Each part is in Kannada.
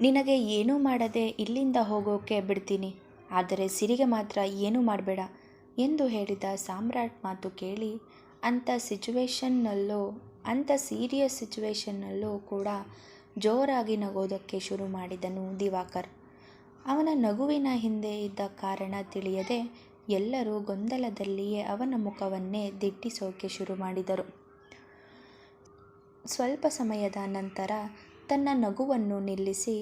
ನಿನಗೆ ಏನೂ ಮಾಡದೆ ಇಲ್ಲಿಂದ ಹೋಗೋಕೆ ಬಿಡ್ತೀನಿ. ಆದರೆ ಸಿರಿಗೆ ಮಾತ್ರ ಏನೂ ಮಾಡಬೇಡ ಎಂದು ಹೇಳಿದ ಸಾಮ್ರಾಟ್ ಮಾತು ಕೇಳಿ ಅಂಥ ಸಿಚುವೇಶನ್ನಲ್ಲೂ ಅಂಥ ಸೀರಿಯಸ್ ಸಿಚುವೇಶನ್ನಲ್ಲೂ ಕೂಡ ಜೋರಾಗಿ ನಗೋದಕ್ಕೆ ಶುರು ಮಾಡಿದನು ದಿವಾಕರ್. ಅವನ ನಗುವಿನ ಹಿಂದೆ ಇದ್ದ ಕಾರಣ ತಿಳಿಯದೆ ಎಲ್ಲರೂ ಗೊಂದಲದಲ್ಲಿಯೇ ಅವನ ಮುಖವನ್ನೇ ದಿಟ್ಟಿಸೋಕೆ ಶುರು ಮಾಡಿದರು. ಸ್ವಲ್ಪ ಸಮಯದ ನಂತರ ತನ್ನ ನಗುವನ್ನು ನಿಲ್ಲಿಸಿ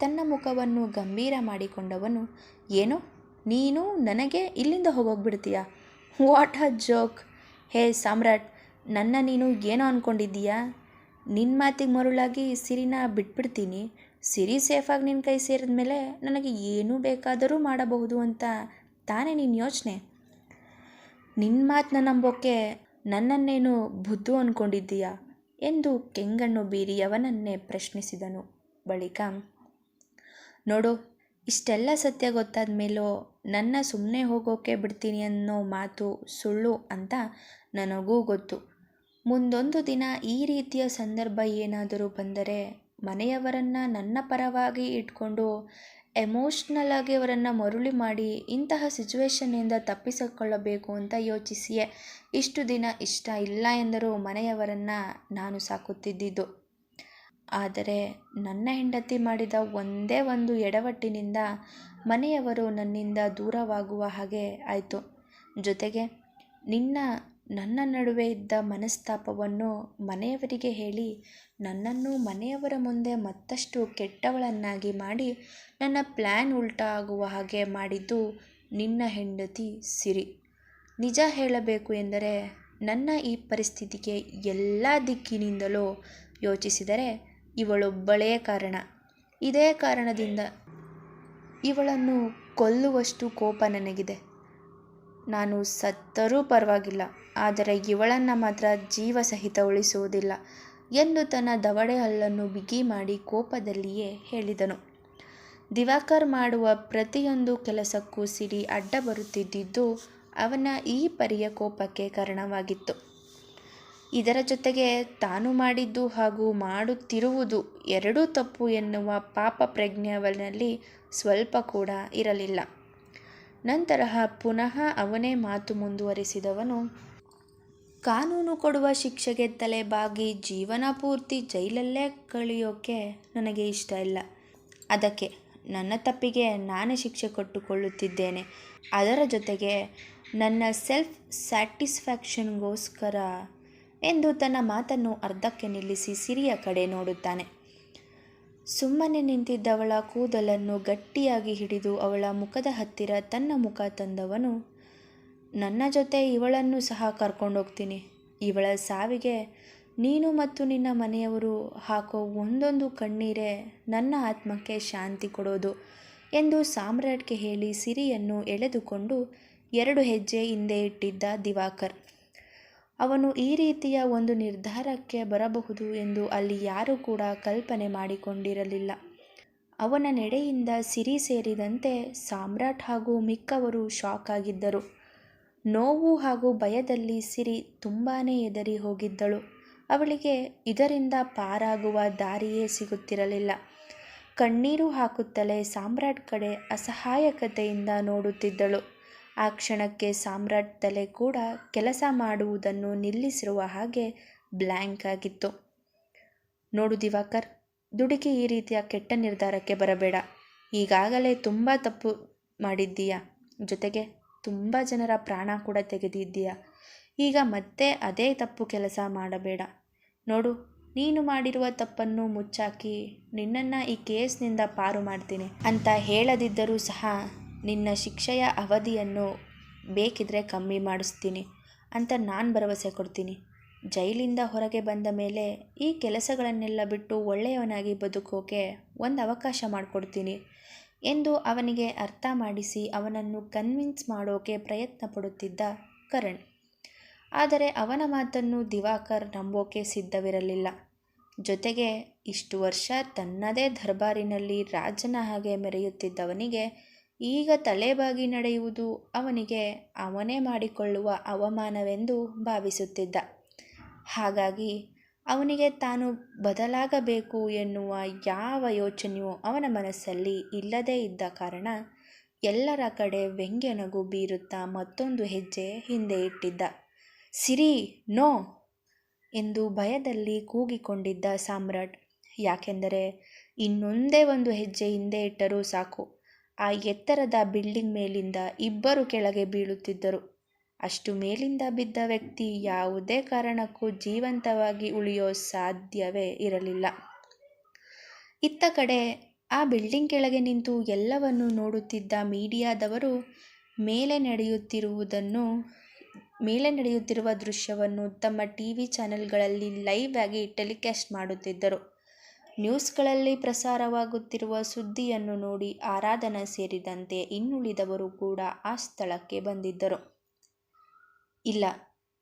ತನ್ನ ಮುಖವನ್ನು ಗಂಭೀರ ಮಾಡಿಕೊಂಡವನು, ಏನು? ನೀನು ನನಗೆ ಇಲ್ಲಿಂದ ಹೋಗೋಗ್ಬಿಡ್ತೀಯಾ what a joke hey Samrat, ನನ್ನ ನೀನು ಏನೋ ಅಂದ್ಕೊಂಡಿದ್ದೀಯಾ ನಿನ್ನ ಮಾತಿಗೆ ಮರುಳಾಗಿ ಸಿರಿನ ಬಿಟ್ಬಿಡ್ತೀನಿ. ಸಿರಿ ಸೇಫಾಗಿ ನಿನ್ನ ಕೈ ಸೇರಿದ ಮೇಲೆ ನನಗೆ ಏನೂ ಬೇಕಾದರೂ ಮಾಡಬಹುದು ಅಂತ ತಾನೇ ನಿನ್ನ ಯೋಚನೆ. ನಿನ್ನ ಮಾತನ್ನ ನಂಬೋಕ್ಕೆ ನನ್ನನ್ನೇನು ಬುದ್ಧು ಅಂದ್ಕೊಂಡಿದ್ದೀಯಾ ಎಂದು ಕೆಂಗಣ್ಣು ಬೀರಿಯವನನ್ನೇ ಪ್ರಶ್ನಿಸಿದನು. ಬಳಿಕ, ನೋಡು, ಇಷ್ಟೆಲ್ಲ ಸತ್ಯ ಗೊತ್ತಾದ ಮೇಲೂ ನನ್ನ ಸುಮ್ಮನೆ ಹೋಗೋಕೆ ಬಿಡ್ತೀನಿ ಅನ್ನೋ ಮಾತು ಸುಳ್ಳು ಅಂತ ನನಗೂ ಗೊತ್ತು. ಮುಂದೊಂದು ದಿನ ಈ ರೀತಿಯ ಸಂದರ್ಭ ಏನಾದರೂ ಬಂದರೆ ಮನೆಯವರನ್ನು ನನ್ನ ಪರವಾಗಿ ಇಟ್ಕೊಂಡು ಎಮೋಷ್ನಲ್ ಆಗಿ ಅವರನ್ನು ಮರುಳಿ ಮಾಡಿ ಇಂತಹ ಸಿಚುವೇಶನ್ನಿಂದ ತಪ್ಪಿಸಿಕೊಳ್ಳಬೇಕು ಅಂತ ಯೋಚಿಸಿಯೇ ಇಷ್ಟು ದಿನ ಇಷ್ಟ ಇಲ್ಲ ಎಂದರೂ ಮನೆಯವರನ್ನು ನಾನು ಸಾಕುತ್ತಿದ್ದಿದ್ದು. ಆದರೆ ನನ್ನ ಹೆಂಡತಿ ಮಾಡಿದ ಒಂದೇ ಒಂದು ಎಡವಟ್ಟಿನಿಂದ ಮನೆಯವರು ನನ್ನಿಂದ ದೂರವಾಗುವ ಹಾಗೆ ಆಯಿತು. ಜೊತೆಗೆ ನಿನ್ನ ನನ್ನ ನಡುವೆ ಇದ್ದ ಮನಸ್ತಾಪವನ್ನು ಮನೆಯವರಿಗೆ ಹೇಳಿ, ನನ್ನನ್ನು ಮನೆಯವರ ಮುಂದೆ ಮತ್ತಷ್ಟು ಕೆಟ್ಟವಳನ್ನಾಗಿ ಮಾಡಿ, ನನ್ನ ಪ್ಲ್ಯಾನ್ ಉಲ್ಟಾ ಆಗುವ ಹಾಗೆ ಮಾಡಿದ್ದು ನಿನ್ನ ಹೆಂಡತಿ ಸಿರಿ. ನಿಜ ಹೇಳಬೇಕು ಎಂದರೆ, ನನ್ನ ಈ ಪರಿಸ್ಥಿತಿಗೆ ಎಲ್ಲ ದಿಕ್ಕಿನಿಂದಲೂ ಯೋಚಿಸಿದರೆ ಇವಳೊಬ್ಬಳೇ ಕಾರಣ. ಇದೇ ಕಾರಣದಿಂದ ಇವಳನ್ನು ಕೊಲ್ಲುವಷ್ಟು ಕೋಪ ನನಗಿದೆ. ನಾನು ಸತ್ತರೂ ಪರವಾಗಿಲ್ಲ. ಆದರೆ ಇವಳನ್ನು ಮಾತ್ರ ಜೀವ ಸಹಿತ ಉಳಿಸುವುದಿಲ್ಲ ಎಂದು ತನ್ನ ದವಡೆ ಹಲ್ಲನ್ನು ಬಿಗಿ ಮಾಡಿ ಕೋಪದಲ್ಲಿಯೇ ಹೇಳಿದನು. ದಿವಾಕರ್ ಮಾಡುವ ಪ್ರತಿಯೊಂದು ಕೆಲಸಕ್ಕೂ ಸಿರಿ ಅಡ್ಡ ಬರುತ್ತಿದ್ದಿದ್ದು ಅವನ ಈ ಪರಿಯ ಕೋಪಕ್ಕೆ ಕಾರಣವಾಗಿತ್ತು. ಇದರ ಜೊತೆಗೆ ತಾನು ಮಾಡಿದ್ದು ಹಾಗೂ ಮಾಡುತ್ತಿರುವುದು ಎರಡೂ ತಪ್ಪು ಎನ್ನುವ ಪಾಪ ಪ್ರಜ್ಞೆ ಅವನಲ್ಲಿ ಸ್ವಲ್ಪ ಕೂಡ ಇರಲಿಲ್ಲ. ನಂತರ ಪುನಃ ಅವನೇ ಮಾತು ಮುಂದುವರಿಸಿದವನು ಕಾನೂನು ಕೊಡುವ ಶಿಕ್ಷೆಗೆ ತಲೆಬಾಗಿ ಜೀವನ ಪೂರ್ತಿ ಜೈಲಲ್ಲೇ ಕಳೆಯೋಕೆ ನನಗೆ ಇಷ್ಟ ಇಲ್ಲ. ಅದಕ್ಕೆ ನನ್ನ ತಪ್ಪಿಗೆ ನಾನೇ ಶಿಕ್ಷೆ ಕೊಟ್ಟುಕೊಳ್ಳುತ್ತಿದ್ದೇನೆ. ಅದರ ಜೊತೆಗೆ ನನ್ನ ಸೆಲ್ಫ್ ಸ್ಯಾಟಿಸ್ಫ್ಯಾಕ್ಷನ್ಗೋಸ್ಕರ ಎಂದು ತನ್ನ ಮಾತನ್ನು ಅರ್ಧಕ್ಕೆ ನಿಲ್ಲಿಸಿ ಸಿರಿಯ ಕಡೆ ನೋಡುತ್ತಾನೆ. ಸುಮ್ಮನೆ ನಿಂತಿದ್ದವಳ ಕೂದಲನ್ನು ಗಟ್ಟಿಯಾಗಿ ಹಿಡಿದು ಅವಳ ಮುಖದ ಹತ್ತಿರ ತನ್ನ ಮುಖ ತಂದವನು ನನ್ನ ಜೊತೆ ಇವಳನ್ನು ಸಹ ಕರ್ಕೊಂಡೋಗ್ತೀನಿ. ಇವಳ ಸಾವಿಗೆ ನೀನು ಮತ್ತು ನಿನ್ನ ಮನೆಯವರು ಹಾಕೋ ಒಂದೊಂದು ಕಣ್ಣೀರೇ ನನ್ನ ಆತ್ಮಕ್ಕೆ ಶಾಂತಿ ಕೊಡೋದು ಎಂದು ಸಾಮ್ರಾಟ್ಗೆ ಹೇಳಿ ಸಿರಿಯನ್ನು ಎಳೆದುಕೊಂಡು ಎರಡು ಹೆಜ್ಜೆ ಹಿಂದೆ ಇಟ್ಟಿದ್ದ ದಿವಾಕರ್. ಅವನು ಈ ರೀತಿಯ ಒಂದು ನಿರ್ಧಾರಕ್ಕೆ ಬರಬಹುದು ಎಂದು ಅಲ್ಲಿ ಯಾರೂ ಕೂಡ ಕಲ್ಪನೆ ಮಾಡಿಕೊಂಡಿರಲಿಲ್ಲ. ಅವನ ನೆಡೆಯಿಂದ ಸಿರಿ ಸೇರಿದಂತೆ ಸಾಮ್ರಾಟ್ ಹಾಗೂ ಮಿಕ್ಕವರು ಶಾಕ್ ಆಗಿದ್ದರು. ನೋವು ಹಾಗೂ ಭಯದಲ್ಲಿ ಸಿರಿ ತುಂಬಾ ಎದರಿ ಹೋಗಿದ್ದಳು. ಅವಳಿಗೆ ಇದರಿಂದ ಪಾರಾಗುವ ದಾರಿಯೇ ಸಿಗುತ್ತಿರಲಿಲ್ಲ. ಕಣ್ಣೀರು ಹಾಕುತ್ತಲೇ ಸಾಮ್ರಾಟ್ ಕಡೆ ಅಸಹಾಯಕತೆಯಿಂದ ನೋಡುತ್ತಿದ್ದಳು. ಆ ಕ್ಷಣಕ್ಕೆ ಸಾಮ್ರಾಟ್ ತಲೆ ಕೂಡ ಕೆಲಸ ಮಾಡುವುದನ್ನು ನಿಲ್ಲಿಸಿರುವ ಹಾಗೆ ಬ್ಲ್ಯಾಂಕ್ ಆಗಿತ್ತು. ನೋಡು ದಿವಾಕರ್, ದುಡುಕಿ ಈ ರೀತಿಯ ಕೆಟ್ಟ ನಿರ್ಧಾರಕ್ಕೆ ಬರಬೇಡ. ಈಗಾಗಲೇ ತುಂಬ ತಪ್ಪು ಮಾಡಿದ್ದೀಯಾ? ಜೊತೆಗೆ ತುಂಬ ಜನರ ಪ್ರಾಣ ಕೂಡ ತೆಗೆದಿದ್ದೀಯಾ? ಈಗ ಮತ್ತೆ ಅದೇ ತಪ್ಪು ಕೆಲಸ ಮಾಡಬೇಡ. ನೋಡು, ನೀನು ಮಾಡಿರುವ ತಪ್ಪನ್ನು ಮುಚ್ಚಾಕಿ ನಿನ್ನನ್ನು ಈ ಕೇಸ್ನಿಂದ ಪಾರು ಮಾಡ್ತೀನಿ. ಅಂತ ಹೇಳದಿದ್ದರೂ ಸಹ ನಿನ್ನ ಶಿಕ್ಷೆಯ ಅವಧಿಯನ್ನು ಬೇಕಿದ್ರೆ ಕಮ್ಮಿ ಮಾಡಿಸ್ತೀನಿ ಅಂತ ನಾನು ಭರವಸೆ ಕೊಡ್ತೀನಿ. ಜೈಲಿಂದ ಹೊರಗೆ ಬಂದ ಮೇಲೆ ಈ ಕೆಲಸಗಳನ್ನೆಲ್ಲ ಬಿಟ್ಟು ಒಳ್ಳೆಯವನಾಗಿ ಬದುಕೋಕೆ ಒಂದು ಅವಕಾಶ ಮಾಡಿಕೊಡ್ತೀನಿ. ಎಂದು ಅವನಿಗೆ ಅರ್ಥ ಮಾಡಿಸಿ ಅವನನ್ನು ಕನ್ವಿನ್ಸ್ ಮಾಡೋಕೆ ಪ್ರಯತ್ನ ಪಡುತ್ತಿದ್ದ ಕರಣ್. ಆದರೆ ಅವನ ಮಾತನ್ನು ದಿವಾಕರ್ ನಂಬೋಕೆ ಸಿದ್ಧವಿರಲಿಲ್ಲ. ಜೊತೆಗೆ ಇಷ್ಟು ವರ್ಷ ತನ್ನದೇ ದರ್ಬಾರಿನಲ್ಲಿ ರಾಜನ ಹಾಗೆ ಮೆರೆಯುತ್ತಿದ್ದವನಿಗೆ ಈಗ ತಲೆಬಾಗಿ ನಡೆಯುವುದು ಅವನಿಗೆ ಅವನೇ ಮಾಡಿಕೊಳ್ಳುವ ಅವಮಾನವೆಂದು ಭಾವಿಸುತ್ತಿದ್ದ. ಹಾಗಾಗಿ ಅವನಿಗೆ ತಾನು ಬದಲಾಗಬೇಕು ಎನ್ನುವ ಯಾವ ಯೋಚನೆಯೂ ಅವನ ಮನಸ್ಸಲ್ಲಿ ಇಲ್ಲದೇ ಇದ್ದ ಕಾರಣ ಎಲ್ಲರ ಕಡೆ ವ್ಯಂಗ್ಯನಗು ಬೀರುತ್ತಾ ಮತ್ತೊಂದು ಹೆಜ್ಜೆ ಹಿಂದೆ ಇಟ್ಟಿದ್ದ. ಸಿರಿ, ನೋ! ಎಂದು ಭಯದಲ್ಲಿ ಕೂಗಿಕೊಂಡಿದ್ದ ಸಾಮ್ರಾಟ್. ಯಾಕೆಂದರೆ ಇನ್ನೊಂದೇ ಒಂದು ಹೆಜ್ಜೆ ಹಿಂದೆ ಇಟ್ಟರೂ ಸಾಕು. ಆ ಎತ್ತರದ ಬಿಲ್ಡಿಂಗ್ ಮೇಲಿಂದ ಇಬ್ಬರು ಕೆಳಗೆ ಬೀಳುತ್ತಿದ್ದರು. ಅಷ್ಟು ಮೇಲಿಂದ ಬಿದ್ದ ವ್ಯಕ್ತಿ ಯಾವುದೇ ಕಾರಣಕ್ಕೂ ಜೀವಂತವಾಗಿ ಉಳಿಯೋ ಸಾಧ್ಯವೇ ಇರಲಿಲ್ಲ. ಇತ್ತ ಕಡೆ ಆ ಬಿಲ್ಡಿಂಗ್ ಕೆಳಗೆ ನಿಂತು ಎಲ್ಲವನ್ನು ನೋಡುತ್ತಿದ್ದ ಮೀಡಿಯಾದವರು ಮೇಲೆ ನಡೆಯುತ್ತಿರುವುದನ್ನು, ಮೇಲೆ ನಡೆಯುತ್ತಿರುವ ದೃಶ್ಯವನ್ನು ತಮ್ಮ ಟಿ ವಿ ಚಾನೆಲ್ಗಳಲ್ಲಿ ಲೈವ್ ಆಗಿ ಟೆಲಿಕಾಸ್ಟ್ ಮಾಡುತ್ತಿದ್ದರು. ನ್ಯೂಸ್ಗಳಲ್ಲಿ ಪ್ರಸಾರವಾಗುತ್ತಿರುವ ಸುದ್ದಿಯನ್ನು ನೋಡಿ ಆರಾಧನಾ ಸೇರಿದಂತೆ ಇನ್ನುಳಿದವರು ಕೂಡ ಆ ಸ್ಥಳಕ್ಕೆ ಬಂದಿದ್ದರು. ಇಲ್ಲ,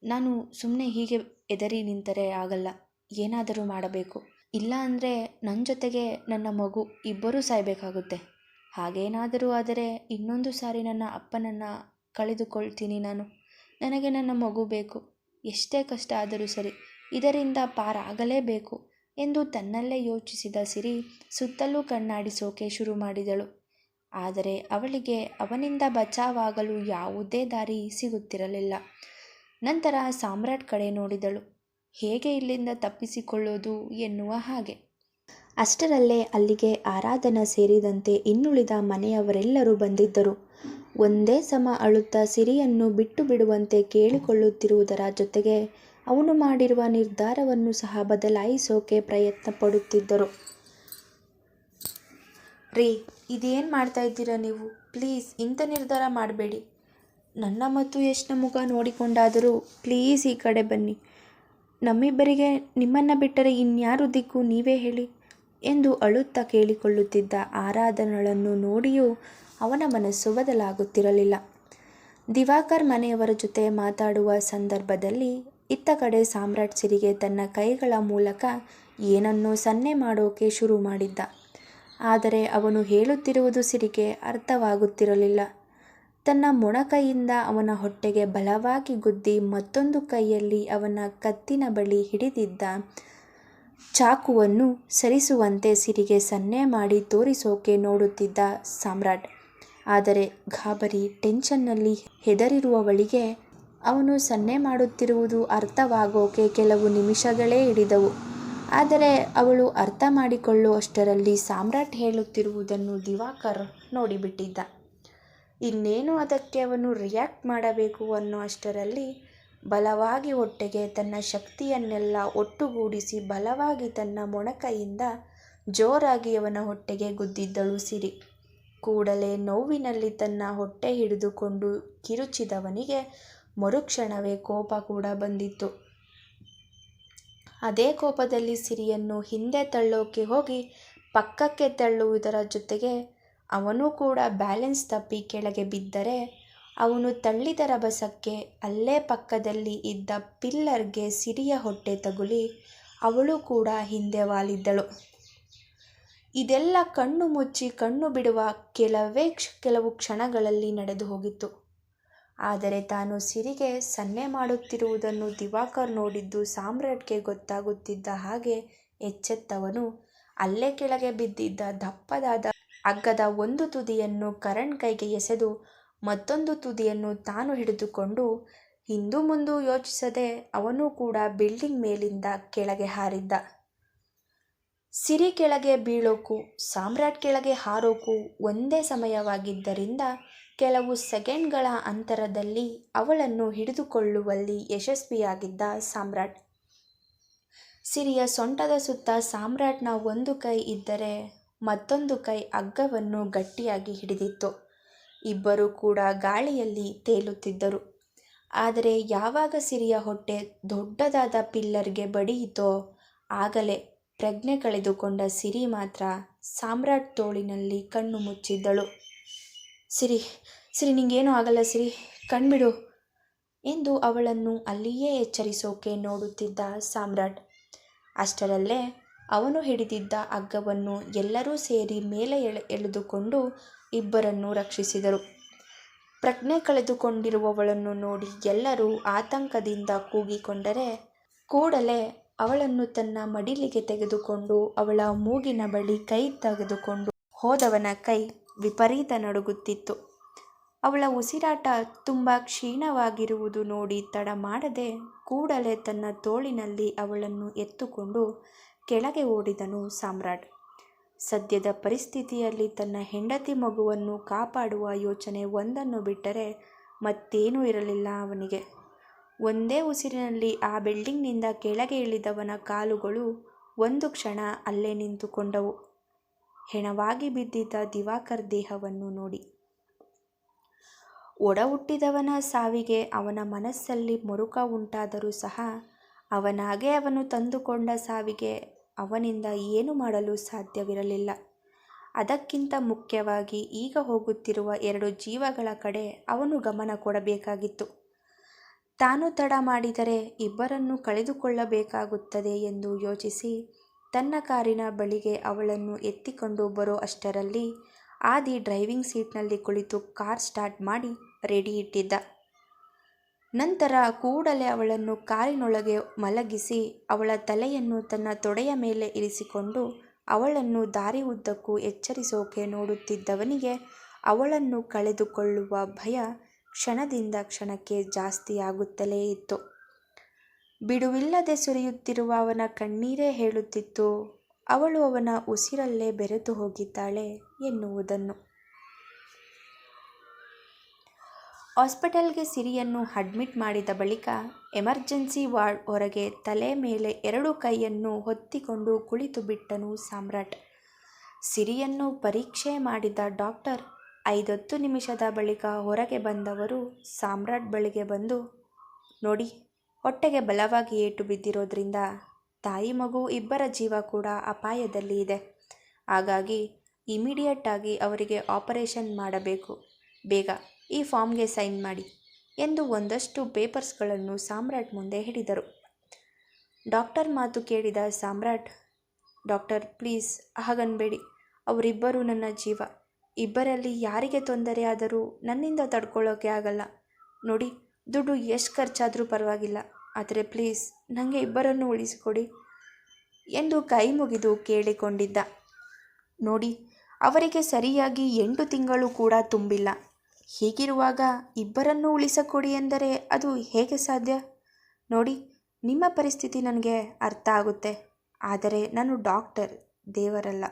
ನಾನು ಸುಮ್ಮನೆ ಹೀಗೆ ಎದರಿ ನಿಂತರೆ ಆಗಲ್ಲ. ಏನಾದರೂ ಮಾಡಬೇಕು. ಇಲ್ಲ ಅಂದರೆ ನನ್ನ ಜೊತೆಗೆ ನನ್ನ ಮಗು ಇಬ್ಬರೂ ಸಾಯಬೇಕಾಗುತ್ತೆ. ಹಾಗೇನಾದರೂ ಆದರೆ ಇನ್ನೊಂದು ಸಾರಿ ನನ್ನ ಅಪ್ಪನನ್ನು ಕಳೆದುಕೊಳ್ತೀನಿ ನಾನು. ನನಗೆ ನನ್ನ ಮಗು ಬೇಕು. ಎಷ್ಟೇ ಕಷ್ಟ ಆದರೂ ಸರಿ, ಇದರಿಂದ ಪಾರಾಗಲೇಬೇಕು ಎಂದು ತನ್ನಲ್ಲೇ ಯೋಚಿಸಿದ ಸಿರಿ ಸುತ್ತಲೂ ಕಣ್ಣಾಡಿಸೋಕೆ ಶುರು ಮಾಡಿದಳು. ಆದರೆ ಅವಳಿಗೆ ಅವನಿಂದ ಬಚಾವಾಗಲು ಯಾವುದೇ ದಾರಿ ಸಿಗುತ್ತಿರಲಿಲ್ಲ. ನಂತರ ಸಾಮ್ರಾಟ್ ಕಡೆ ನೋಡಿದಳು. ಹೇಗೆ ಇಲ್ಲಿಂದ ತಪ್ಪಿಸಿಕೊಳ್ಳೋದು ಎನ್ನುವ ಹಾಗೆ. ಅಷ್ಟರಲ್ಲೇ ಅಲ್ಲಿಗೆ ಆರಾಧನಾ ಸೇರಿದಂತೆ ಇನ್ನುಳಿದ ಮನೆಯವರೆಲ್ಲರೂ ಬಂದಿದ್ದರು. ಒಂದೇ ಸಮ ಅಳುತ್ತಾ ಸಿರಿಯನ್ನು ಬಿಟ್ಟು ಬಿಡುವಂತೆ ಕೇಳಿಕೊಳ್ಳುತ್ತಿರುವುದರ ಜೊತೆಗೆ ಅವನು ಮಾಡಿರುವ ನಿರ್ಧಾರವನ್ನು ಸಹ ಬದಲಾಯಿಸೋಕೆ ಪ್ರಯತ್ನ ಪಡುತ್ತಿದ್ದರು ರೀ, ಇದೇನು ಮಾಡ್ತಾ ಇದ್ದೀರಾ ನೀವು? ಪ್ಲೀಸ್, ಇಂಥ ನಿರ್ಧಾರ ಮಾಡಬೇಡಿ. ನನ್ನ ಮತ್ತು ಯಶ್ನ ಮುಖ ನೋಡಿಕೊಂಡಾದರೂ ಪ್ಲೀಸ್ ಈ ಕಡೆ ಬನ್ನಿ. ನಮ್ಮಿಬ್ಬರಿಗೆ ನಿಮ್ಮನ್ನು ಬಿಟ್ಟರೆ ಇನ್ಯಾರು ದಿಕ್ಕು ನೀವೇ ಹೇಳಿ? ಎಂದು ಅಳುತ್ತಾ ಕೇಳಿಕೊಳ್ಳುತ್ತಿದ್ದ ಆರಾಧನಳನ್ನು ನೋಡಿಯೂ ಅವನ ಮನಸ್ಸು ಬದಲಾಗುತ್ತಿರಲಿಲ್ಲ. ದಿವಾಕರ್ ಮನೆಯವರ ಜೊತೆ ಮಾತಾಡುವ ಸಂದರ್ಭದಲ್ಲಿ ಇತ್ತ ಕಡೆ ಸಾಮ್ರಾಟ್ ಸಿರಿಗೆ ತನ್ನ ಕೈಗಳ ಮೂಲಕ ಏನನ್ನೋ ಸನ್ನೆ ಮಾಡೋಕೆ ಶುರು ಮಾಡಿದ್ದ. ಆದರೆ ಅವನು ಹೇಳುತ್ತಿರುವುದು ಸಿರಿಗೆ ಅರ್ಥವಾಗುತ್ತಿರಲಿಲ್ಲ. ತನ್ನ ಮೊಣಕೈಯಿಂದ ಅವನ ಹೊಟ್ಟೆಗೆ ಬಲವಾಗಿ ಗುದ್ದಿ ಮತ್ತೊಂದು ಕೈಯಲ್ಲಿ ಅವನ ಕತ್ತಿನ ಬಳಿ ಹಿಡಿದಿದ್ದ ಚಾಕುವನ್ನು ಸರಿಸುವಂತೆ ಸಿರಿಗೆ ಸನ್ನೆ ಮಾಡಿ ತೋರಿಸೋಕೆ ನೋಡುತ್ತಿದ್ದ ಸಾಮ್ರಾಟ್. ಆದರೆ ಗಾಬರಿ ಟೆನ್ಷನ್ನಲ್ಲಿ ಹೆದರಿರುವವಳಿಗೆ ಅವನು ಸನ್ನೆ ಮಾಡುತ್ತಿರುವುದು ಅರ್ಥವಾಗೋಕೆ ಕೆಲವು ನಿಮಿಷಗಳೇ ಹಿಡಿದವು. ಆದರೆ ಅವಳು ಅರ್ಥ ಮಾಡಿಕೊಳ್ಳುವಷ್ಟರಲ್ಲಿ ಸಾಮ್ರಾಟ್ ಹೇಳುತ್ತಿರುವುದನ್ನು ದಿವಾಕರ್ ನೋಡಿಬಿಟ್ಟಿದ್ದ. ಇನ್ನೇನು ಅದಕ್ಕೆ ಅವನು ರಿಯಾಕ್ಟ್ ಮಾಡಬೇಕು ಅನ್ನೋ ಅಷ್ಟರಲ್ಲಿ ಬಲವಾಗಿ ಹೊಟ್ಟೆಗೆ ತನ್ನ ಶಕ್ತಿಯನ್ನೆಲ್ಲ ಒಟ್ಟುಗೂಡಿಸಿ ಬಲವಾಗಿ ತನ್ನ ಮೊಣಕೈಯಿಂದ ಜೋರಾಗಿ ಅವನ ಹೊಟ್ಟೆಗೆ ಗುದ್ದಿದ್ದಳು ಸಿರಿ. ಕೂಡಲೇ ನೋವಿನಲ್ಲಿ ತನ್ನ ಹೊಟ್ಟೆ ಹಿಡಿದುಕೊಂಡು ಕಿರುಚಿದವನಿಗೆ ಮರುಕ್ಷಣವೇ ಕೋಪ ಕೂಡ ಬಂದಿತ್ತು. ಅದೇ ಕೋಪದಲ್ಲಿ ಸಿರಿಯನ್ನು ಹಿಂದೆ ತಳ್ಳೋಕೆ ಹೋಗಿ ಪಕ್ಕಕ್ಕೆ ತಳ್ಳುವುದರ ಜೊತೆಗೆ ಅವನು ಕೂಡ ಬ್ಯಾಲೆನ್ಸ್ ತಪ್ಪಿ ಕೆಳಗೆ ಬಿದ್ದರೆ ಅವನು ತಳ್ಳಿದ ರಭಸಕ್ಕೆ ಅಲ್ಲೇ ಪಕ್ಕದಲ್ಲಿ ಇದ್ದ ಪಿಲ್ಲರ್ಗೆ ಸಿರಿಯ ಹೊಟ್ಟೆ ತಗುಲಿ ಅವಳು ಕೂಡ ಹಿಂದೆ ವಾಲಿದ್ದಳು. ಇದೆಲ್ಲ ಕಣ್ಣು ಮುಚ್ಚಿ ಕಣ್ಣು ಬಿಡುವ ಕೆಲವೇ ಕೆಲವು ಕ್ಷಣಗಳಲ್ಲಿ ನಡೆದು ಹೋಗಿತ್ತು. ಆದರೆ ತಾನು ಸಿರಿಗೆ ಸನ್ನೆ ಮಾಡುತ್ತಿರುವುದನ್ನು ದಿವಾಕರ್ ನೋಡಿದ್ದು ಸಾಮ್ರಾಟ್ಗೆ ಗೊತ್ತಾಗುತ್ತಿದ್ದ ಹಾಗೆ ಎಚ್ಚೆತ್ತವನು. ಅಲ್ಲೇ ಕೆಳಗೆ ಬಿದ್ದಿದ್ದ ದಪ್ಪದಾದ ಹಗ್ಗದ ಒಂದು ತುದಿಯನ್ನು ಕರಣ್ ಕೈಗೆ ಎಸೆದು ಮತ್ತೊಂದು ತುದಿಯನ್ನು ತಾನು ಹಿಡಿದುಕೊಂಡು, ಹಿಂದೂ ಮುಂದು ಯೋಚಿಸದೆ ಅವನು ಕೂಡ ಬಿಲ್ಡಿಂಗ್ ಮೇಲಿಂದ ಕೆಳಗೆ ಹಾರಿದ್ದ. ಸಿರಿ ಕೆಳಗೆ ಬೀಳೋಕು, ಸಾಮ್ರಾಟ್ ಕೆಳಗೆ ಹಾರೋಕು ಒಂದೇ ಸಮಯವಾಗಿದ್ದರಿಂದ ಕೆಲವು ಸೆಕೆಂಡ್ಗಳ ಅಂತರದಲ್ಲಿ ಅವಳನ್ನು ಹಿಡಿದುಕೊಳ್ಳುವಲ್ಲಿ ಯಶಸ್ವಿಯಾಗಿದ್ದ ಸಾಮ್ರಾಟ್. ಸಿರಿಯ ಸೊಂಟದ ಸುತ್ತ ಸಾಮ್ರಾಟ್ನ ಒಂದು ಕೈ ಇದ್ದರೆ ಮತ್ತೊಂದು ಕೈ ಅಗ್ಗವನ್ನು ಗಟ್ಟಿಯಾಗಿ ಹಿಡಿದಿತ್ತು. ಇಬ್ಬರೂ ಕೂಡ ಗಾಳಿಯಲ್ಲಿ ತೇಲುತ್ತಿದ್ದರು. ಆದರೆ ಯಾವಾಗ ಸಿರಿಯ ಹೊಟ್ಟೆ ದೊಡ್ಡದಾದ ಪಿಲ್ಲರ್ಗೆ ಬಡಿಯಿತೋ ಆಗಲೇ ಪ್ರಜ್ಞೆ ಕಳೆದುಕೊಂಡ ಸಿರಿ ಮಾತ್ರ ಸಾಮ್ರಾಟ್ ತೋಳಿನಲ್ಲಿ ಕಣ್ಣು ಮುಚ್ಚಿದ್ದಳು. ಸಿರಿ ಸಿರಿ, ನಿಂಗೇನೂ ಆಗಲ್ಲ ಸಿರಿ. ಕಣ್ಬಿಡು. ಎಂದು ಅವಳನ್ನು ಅಲ್ಲಿಯೇ ಎಚ್ಚರಿಸೋಕೆ ನೋಡುತ್ತಿದ್ದ ಸಾಮ್ರಾಟ್. ಅಷ್ಟರಲ್ಲೇ ಅವನು ಹಿಡಿದಿದ್ದ ಹಗ್ಗವನ್ನು ಎಲ್ಲರೂ ಸೇರಿ ಮೇಲೆ ಎಳೆ, ಎಳೆದುಕೊಂಡು ಇಬ್ಬರನ್ನು ರಕ್ಷಿಸಿದರು. ಪ್ರಜ್ಞೆ ಕಳೆದುಕೊಂಡಿರುವವಳನ್ನು ನೋಡಿ ಎಲ್ಲರೂ ಆತಂಕದಿಂದ ಕೂಗಿಕೊಂಡರೆ ಕೂಡಲೇ ಅವಳನ್ನು ತನ್ನ ಮಡಿಲಿಗೆ ತೆಗೆದುಕೊಂಡು ಅವಳ ಮೂಗಿನ ಬಳಿ ಕೈ ತೆಗೆದುಕೊಂಡು ಹೋದವನ ಕೈ ವಿಪರೀತ ನಡುಗುತ್ತಿತ್ತು. ಅವಳ ಉಸಿರಾಟ ತುಂಬ ಕ್ಷೀಣವಾಗಿರುವುದು ನೋಡಿ ತಡ ಮಾಡದೆ ಕೂಡಲೇ ತನ್ನ ತೋಳಿನಲ್ಲಿ ಅವಳನ್ನು ಎತ್ತುಕೊಂಡು ಕೆಳಗೆ ಓಡಿದನು ಸಾಮ್ರಾಟ್. ಸದ್ಯದ ಪರಿಸ್ಥಿತಿಯಲ್ಲಿ ತನ್ನ ಹೆಂಡತಿ ಮಗುವನ್ನು ಕಾಪಾಡುವ ಯೋಚನೆ ಒಂದನ್ನು ಬಿಟ್ಟರೆ ಮತ್ತೇನೂ ಇರಲಿಲ್ಲ ಅವನಿಗೆ. ಒಂದೇ ಉಸಿರಿನಲ್ಲಿ ಆ ಬಿಲ್ಡಿಂಗ್ನಿಂದ ಕೆಳಗೆ ಇಳಿದವನ ಕಾಲುಗಳು ಒಂದು ಕ್ಷಣ ಅಲ್ಲೇ ನಿಂತುಕೊಂಡವು. ಹೆಣವಾಗಿ ಬಿದ್ದಿದ್ದ ದಿವಾಕರ್ ದೇಹವನ್ನು ನೋಡಿ. ಒಡ ಹುಟ್ಟಿದವನ ಸಾವಿಗೆ ಅವನ ಮನಸ್ಸಲ್ಲಿ ಮರುಕ ಉಂಟಾದರೂ ಸಹ ಅವನಾಗೆ ಅವನು ತಂದುಕೊಂಡ ಸಾವಿಗೆ ಅವನಿಂದ ಏನು ಮಾಡಲು ಸಾಧ್ಯವಿರಲಿಲ್ಲ. ಅದಕ್ಕಿಂತ ಮುಖ್ಯವಾಗಿ ಈಗ ಹೋಗುತ್ತಿರುವ ಎರಡು ಜೀವಗಳ ಕಡೆ ಅವನು ಗಮನ ಕೊಡಬೇಕಾಗಿತ್ತು. ತಾನು ತಡ ಮಾಡಿದರೆ ಇಬ್ಬರನ್ನು ಕಳೆದುಕೊಳ್ಳಬೇಕಾಗುತ್ತದೆ ಎಂದು ಯೋಚಿಸಿ ತನ್ನ ಕಾರಿನ ಬಳಿಗೆ ಅವಳನ್ನು ಎತ್ತಿಕೊಂಡು ಬರೋ ಅಷ್ಟರಲ್ಲಿ ಆದಿ ಡ್ರೈವಿಂಗ್ ಸೀಟ್ನಲ್ಲಿ ಕುಳಿತು ಕಾರ್ ಸ್ಟಾರ್ಟ್ ಮಾಡಿ ರೆಡಿ ಇಟ್ಟಿದ್ದ. ನಂತರ ಕೂಡಲೇ ಅವಳನ್ನು ಕಾರಿನೊಳಗೆ ಮಲಗಿಸಿ ಅವಳ ತಲೆಯನ್ನು ತನ್ನ ತೊಡೆಯ ಮೇಲೆ ಇರಿಸಿಕೊಂಡು ಅವಳನ್ನು ದಾರಿ ಉದ್ದಕ್ಕೂ ಎಚ್ಚರಿಸೋಕೆ ನೋಡುತ್ತಿದ್ದವನಿಗೆ ಅವಳನ್ನು ಕಳೆದುಕೊಳ್ಳುವ ಭಯ ಕ್ಷಣದಿಂದ ಕ್ಷಣಕ್ಕೆ ಜಾಸ್ತಿಯಾಗುತ್ತಲೇ ಇತ್ತು. ಬಿಡುವಿಲ್ಲದೆ ಸುರಿಯುತ್ತಿರುವ ಅವನ ಕಣ್ಣೀರೇ ಹೇಳುತ್ತಿತ್ತು. ಅವಳು ಅವನ ಉಸಿರಲ್ಲೇ ಬೆರೆತು ಹೋಗಿದ್ದಾಳೆ ಎನ್ನುವುದನ್ನು. ಹಾಸ್ಪಿಟಲ್ಗೆ ಸಿರಿಯನ್ನು ಅಡ್ಮಿಟ್ ಮಾಡಿದ ಬಳಿಕ ಎಮರ್ಜೆನ್ಸಿ ವಾರ್ಡ್ ಹೊರಗೆ ತಲೆ ಮೇಲೆ ಎರಡು ಕೈಯನ್ನು ಹೊತ್ತಿಕೊಂಡು ಕುಳಿತು ಬಿಟ್ಟನು ಸಾಮ್ರಾಟ್. ಸಿರಿಯನ್ನು ಪರೀಕ್ಷೆ ಮಾಡಿದ ಡಾಕ್ಟರ್ ಐದತ್ತು ನಿಮಿಷದ ಬಳಿಕ ಹೊರಗೆ ಬಂದವರು ಸಾಮ್ರಾಟ್ ಬಳಿಗೆ ಬಂದು, ನೋಡಿ ಹೊಟ್ಟೆಗೆ ಬಲವಾಗಿ ಏಟು ಬಿದ್ದಿರೋದ್ರಿಂದ ತಾಯಿ ಮಗು ಇಬ್ಬರ ಜೀವ ಕೂಡ ಅಪಾಯದಲ್ಲಿ ಇದೆ. ಹಾಗಾಗಿ ಇಮಿಡಿಯೇಟ್ ಆಗಿ ಅವರಿಗೆ ಆಪರೇಷನ್ ಮಾಡಬೇಕು. ಬೇಗ ಈ ಫಾರ್ಮ್ಗೆ ಸೈನ್ ಮಾಡಿ ಎಂದು ಒಂದಷ್ಟು ಪೇಪರ್ಸ್ಗಳನ್ನು ಸಾಮ್ರಾಟ್ ಮುಂದೆ ಹಿಡಿದರು. ಡಾಕ್ಟರ್ ಮಾತು ಕೇಳಿದ ಸಾಮ್ರಾಟ್ ಡಾಕ್ಟರ್ ಪ್ಲೀಸ್ ಹಾಗನ್ಬೇಡಿ ಅವರಿಬ್ಬರು ನನ್ನ ಜೀವ. ಇಬ್ಬರಲ್ಲಿ ಯಾರಿಗೆ ತೊಂದರೆ ಆದರೂ ನನ್ನಿಂದ ತಡ್ಕೊಳ್ಳೋಕೆ ಆಗಲ್ಲ. ನೋಡಿ ದುಡ್ಡು ಎಷ್ಟು ಖರ್ಚಾದರೂ ಪರವಾಗಿಲ್ಲ. ಆದರೆ ಪ್ಲೀಸ್ ನನಗೆ ಇಬ್ಬರನ್ನು ಉಳಿಸಿಕೊಡಿ ಎಂದು ಕೈ ಮುಗಿದು ಕೇಳಿಕೊಂಡಿದ್ದ. ನೋಡಿ, ಅವರಿಗೆ ಸರಿಯಾಗಿ ಎಂಟು ತಿಂಗಳು ಕೂಡ ತುಂಬಿಲ್ಲ. ಹೀಗಿರುವಾಗ ಇಬ್ಬರನ್ನು ಉಳಿಸಕೊಡಿ ಎಂದರೆ ಅದು ಹೇಗೆ ಸಾಧ್ಯ? ನೋಡಿ, ನಿಮ್ಮ ಪರಿಸ್ಥಿತಿ ನನಗೆ ಅರ್ಥ ಆಗುತ್ತೆ. ಆದರೆ ನಾನು ಡಾಕ್ಟರ್, ದೇವರಲ್ಲ.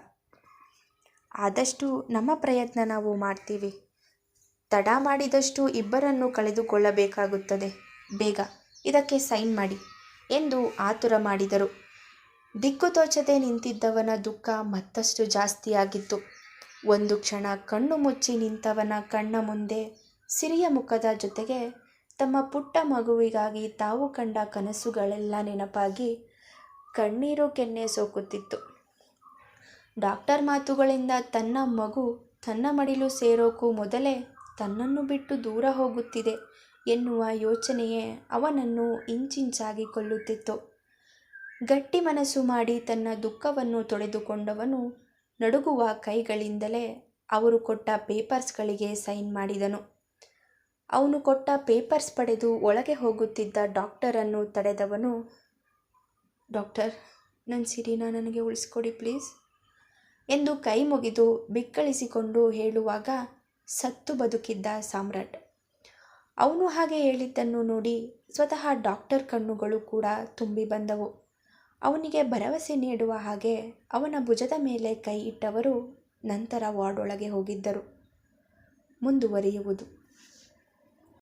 ಆದಷ್ಟು ನಮ್ಮ ಪ್ರಯತ್ನ ನಾವು ಮಾಡ್ತೀವಿ. ತಡ ಮಾಡಿದಷ್ಟು ಇಬ್ಬರನ್ನು ಕಳೆದುಕೊಳ್ಳಬೇಕಾಗುತ್ತದೆ. ಬೇಗ, ಇದಕ್ಕೆ ಸೈನ್ ಮಾಡಿ, ಎಂದು ಆತುರ ಮಾಡಿದರು. ದಿಕ್ಕು ತೋಚದೆ ನಿಂತಿದ್ದವನ ದುಃಖ ಮತ್ತಷ್ಟು ಜಾಸ್ತಿಯಾಗಿತ್ತು. ಒಂದು ಕ್ಷಣ ಕಣ್ಣು ಮುಚ್ಚಿ ನಿಂತವನ ಕಣ್ಣ ಮುಂದೆ ಸಿರಿಯ ಮುಖದ ಜೊತೆಗೆ ತಮ್ಮ ಪುಟ್ಟ ಮಗುವಿಗಾಗಿ ತಾವು ಕಂಡ ಕನಸುಗಳೆಲ್ಲ ನೆನಪಾಗಿ ಕಣ್ಣೀರು ಕೆನ್ನೆ ಸೋಕುತ್ತಿತ್ತು. ಡಾಕ್ಟರ್ ಮಾತುಗಳಿಂದ ತನ್ನ ಮಗು ತನ್ನ ಮಡಿಲು ಸೇರೋಕು ಮೊದಲೇ ತನ್ನನ್ನು ಬಿಟ್ಟು ದೂರ ಹೋಗುತ್ತಿದೆ ಎನ್ನುವ ಯೋಚನೆಯೇ ಅವನನ್ನು ಇಂಚಿಂಚಾಗಿ ಕೊಲ್ಲುತ್ತಿತ್ತು. ಗಟ್ಟಿ ಮನಸ್ಸು ಮಾಡಿ ತನ್ನ ದುಃಖವನ್ನು ತೊಳೆದುಕೊಂಡವನು ನಡುಗುವ ಕೈಗಳಿಂದಲೇ ಅವರು ಕೊಟ್ಟ ಪೇಪರ್ಸ್ಗಳಿಗೆ ಸೈನ್ ಮಾಡಿದನು. ಅವನು ಕೊಟ್ಟ ಪೇಪರ್ಸ್ ಪಡೆದು ಒಳಗೆ ಹೋಗುತ್ತಿದ್ದ ಡಾಕ್ಟರನ್ನು ತಡೆದವನು, ಡಾಕ್ಟರ್, ನನ್ನ ಸಿರಿನ ನನಗೆ ಉಳಿಸ್ಕೊಡಿ ಪ್ಲೀಸ್ ಎಂದು ಕೈ ಮುಗಿದು ಬಿಕ್ಕಳಿಸಿಕೊಂಡು ಹೇಳುವಾಗ ಸತ್ತು ಬದುಕಿದ್ದ ಸಾಮ್ರಾಟ್. ಅವನು ಹಾಗೆ ಹೇಳಿದ್ದನ್ನು ನೋಡಿ ಸ್ವತಃ ಡಾಕ್ಟರ್ ಕಣ್ಣುಗಳು ಕೂಡ ತುಂಬಿ ಬಂದವು. ಅವನಿಗೆ ಭರವಸೆ ನೀಡುವ ಹಾಗೆ ಅವನ ಭುಜದ ಮೇಲೆ ಕೈ ಇಟ್ಟವರು ನಂತರ ವಾರ್ಡ್ ಒಳಗೆ ಹೋಗಿದ್ದರು. ಮುಂದುವರಿಯುವುದು.